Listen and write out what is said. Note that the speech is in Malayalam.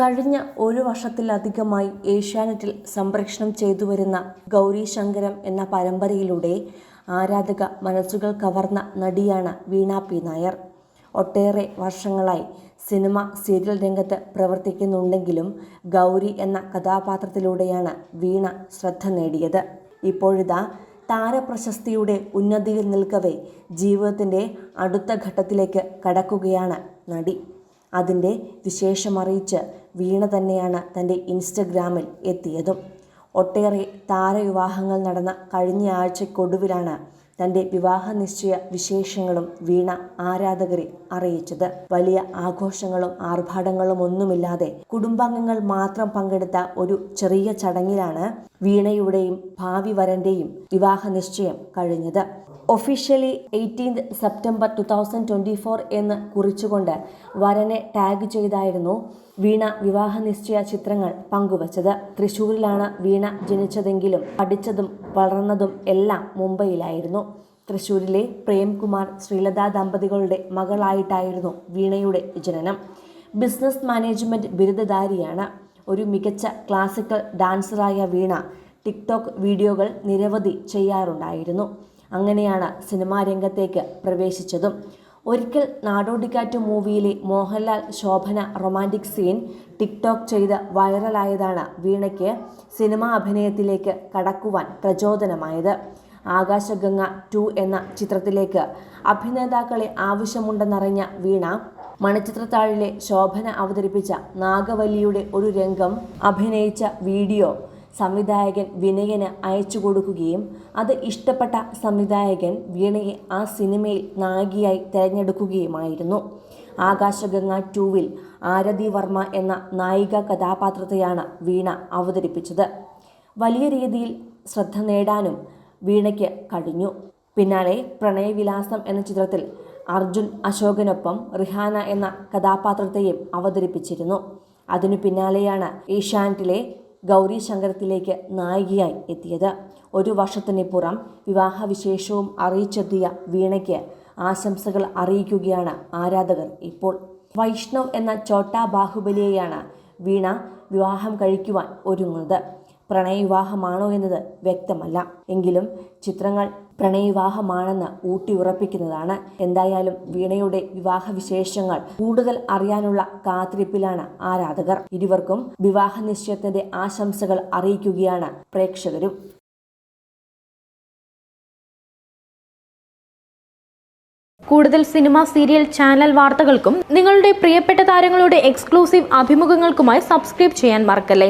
കഴിഞ്ഞ ഒരു വർഷത്തിലധികമായി ഏഷ്യാനെറ്റിൽ സംപ്രേഷണം ചെയ്തു വരുന്ന ഗൗരി ശങ്കരം എന്ന പരമ്പരയിലൂടെ ആരാധക മനസ്സുകൾ കവർന്ന നടിയാണ് വീണ പി നായർ. ഒട്ടേറെ വർഷങ്ങളായി സിനിമ സീരിയൽ രംഗത്ത് പ്രവർത്തിക്കുന്നുണ്ടെങ്കിലും ഗൗരി എന്ന കഥാപാത്രത്തിലൂടെയാണ് വീണ ശ്രദ്ധ നേടിയത്. ഇപ്പോഴിതാ താരപ്രശസ്തിയുടെ ഉന്നതിയിൽ നിൽക്കവേ ജീവിതത്തിന്റെ അടുത്ത ഘട്ടത്തിലേക്ക് കടക്കുകയാണ് നടി. അതിന്റെ വിശേഷമറിയിച്ച് വീണ തന്നെയാണ് തന്റെ ഇൻസ്റ്റഗ്രാമിൽ എത്തിയതും. ഒട്ടേറെ താരവിവാഹങ്ങൾ നടന്ന കഴിഞ്ഞ ആഴ്ചയ്ക്കൊടുവിലാണ് തന്റെ വിവാഹ നിശ്ചയ വിശേഷങ്ങളും വീണ ആരാധകരെ അറിയിച്ചത്. വലിയ ആഘോഷങ്ങളും ആർഭാടങ്ങളും ഒന്നുമില്ലാതെ കുടുംബാംഗങ്ങൾ മാത്രം പങ്കെടുത്ത ഒരു ചെറിയ ചടങ്ങിലാണ് വീണയുടെയും ഭാവി വരന്റെയും വിവാഹ നിശ്ചയം കഴിഞ്ഞത്. Officially eighteenth September two thousand twenty four എന്ന് കുറിച്ചുകൊണ്ട് വരനെ ടാഗ് ചെയ്തായിരുന്നു വീണ വിവാഹ നിശ്ചയ ചിത്രങ്ങൾ പങ്കുവച്ചത്. തൃശ്ശൂരിലാണ് വീണ ജനിച്ചതെങ്കിലും പഠിച്ചതും വളർന്നതും എല്ലാം മുംബൈയിലായിരുന്നു. തൃശ്ശൂരിലെ പ്രേംകുമാർ ശ്രീലത ദമ്പതികളുടെ മകളായിട്ടായിരുന്നു വീണയുടെ ജനനം. ബിസിനസ് മാനേജ്മെന്റ് ബിരുദധാരിയാണ്. ഒരു മികച്ച ക്ലാസിക്കൽ ഡാൻസറായ വീണ ടിക്ടോക്ക് വീഡിയോകൾ നിരവധി ചെയ്യാറുണ്ടായിരുന്നു. അങ്ങനെയാണ് സിനിമാ രംഗത്തേക്ക് പ്രവേശിച്ചതും. ഒരിക്കൽ നാടോടിക്കാറ്റ് മൂവിയിലെ Mohanlal Shobhana romantic scene TikTok ചെയ്ത് വൈറലായതാണ് വീണയ്ക്ക് സിനിമാ അഭിനയത്തിലേക്ക് കടക്കുവാൻ പ്രചോദനമായത്. ആകാശഗംഗ ടു എന്ന ചിത്രത്തിലേക്ക് അഭിനേതാക്കളെ ആവശ്യമുണ്ടെന്നറിഞ്ഞ വീണ മണിച്ചിത്രത്താഴിലെ ശോഭന അവതരിപ്പിച്ച നാഗവല്ലിയുടെ ഒരു രംഗം അഭിനയിച്ച വീഡിയോ സംവിധായകൻ വിനയന് അയച്ചു കൊടുക്കുകയും അത് ഇഷ്ടപ്പെട്ട സംവിധായകൻ വീണയെ ആ സിനിമയിൽ നായികയായി തിരഞ്ഞെടുക്കുകയുമായിരുന്നു. ആകാശഗംഗ ടൂവിൽ ആരതി വർമ്മ എന്ന നായിക കഥാപാത്രത്തെയാണ് വീണ അവതരിപ്പിച്ചത്. വലിയ രീതിയിൽ ശ്രദ്ധ നേടാനും വീണയ്ക്ക് കഴിഞ്ഞു പിന്നാലെ പ്രണയവിലാസം എന്ന ചിത്രത്തിൽ അർജുൻ അശോകനൊപ്പം റിഹാന എന്ന കഥാപാത്രത്തെയും അവതരിപ്പിച്ചിരുന്നു. അതിനു പിന്നാലെയാണ് ഏഷ്യാനെറ്റിലെ ഗൗരി ശങ്കരത്തിലേക്ക് നായികയായി എത്തിയത്. ഒരു വർഷത്തിന് പുറം വിവാഹവിശേഷവും അറിയിച്ചെത്തിയ വീണയ്ക്ക് ആശംസകൾ അറിയിക്കുകയാണ് ആരാധകർ ഇപ്പോൾ. വൈഷ്ണവ് എന്ന ചോട്ടാ ബാഹുബലിയെയാണ് വീണ വിവാഹം കഴിക്കുവാൻ ഒരുങ്ങുന്നത്. പ്രണയവിവാഹമാണോ എന്നത് വ്യക്തമല്ല. എങ്കിലും ചിത്രങ്ങൾ പ്രണയവിവാഹമാണെന്ന് ഊട്ടി ഉറപ്പിക്കുന്നതാണ്. എന്തായാലും വീണയുടെ വിവാഹ വിശേഷങ്ങൾ കൂടുതൽ അറിയാനുള്ള കാത്തിരിപ്പിലാണ് ആരാധകർ. ഇരുവർക്കും വിവാഹ നിശ്ചയത്തിന്റെ ആശംസകൾ അറിയിക്കുകയാണ് പ്രേക്ഷകരും. കൂടുതൽ സിനിമ സീരിയൽ ചാനൽ വാർത്തകൾക്കും നിങ്ങളുടെ പ്രിയപ്പെട്ട താരങ്ങളുടെ എക്സ്ക്ലൂസീവ് അഭിമുഖങ്ങൾക്കുമായി സബ്സ്ക്രൈബ് ചെയ്യാൻ മറക്കല്ലേ?